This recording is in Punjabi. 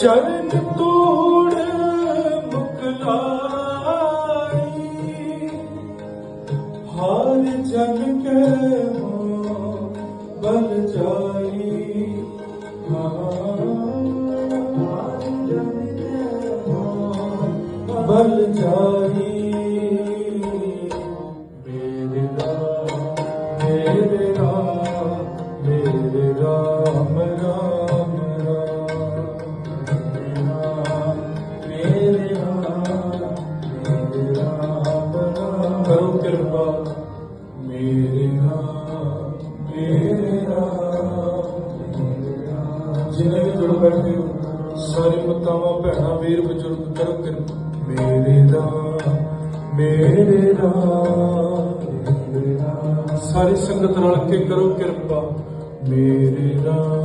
ਚਰਨ ਤੋੜ ਮੁਕਲਾਈ ਹਾਰ ਜਨ ਕੇ ਹੋ ਬਲ ਜਾਈ ਹਾਰ ਬਲ ਜਾਈ ਮੇਰੇ ਰਾਮ ਮੇਰੇ ਰਾਮ ਮੇਰੇ ਰਾਮ। ਕਿਰਪਾ ਮੇਰੇ ਰਾਮ ਮੇਰੇ ਰਾਮ ਜਿਨੇ ਵੀ ਜੁੜ ਬੈਠੇ ਹੋ, ਸਾਰੇ ਮਤਾਵਾਂ ਭੈਣਾਂ, ਵੀਰ, ਬਜ਼ੁਰਗ ਕਰੋ ਕਿਰਪਾ ਮੇਰੇ ਰਾਮ ਮੇਰੇ ਰਾਮ ਮੇਰੇ ਸਾਰੀ ਸੰਗਤ ਰਲ ਕੇ ਕਰੋ ਕਿਰਪਾ, ਮੇਰੇ ਰਾਮ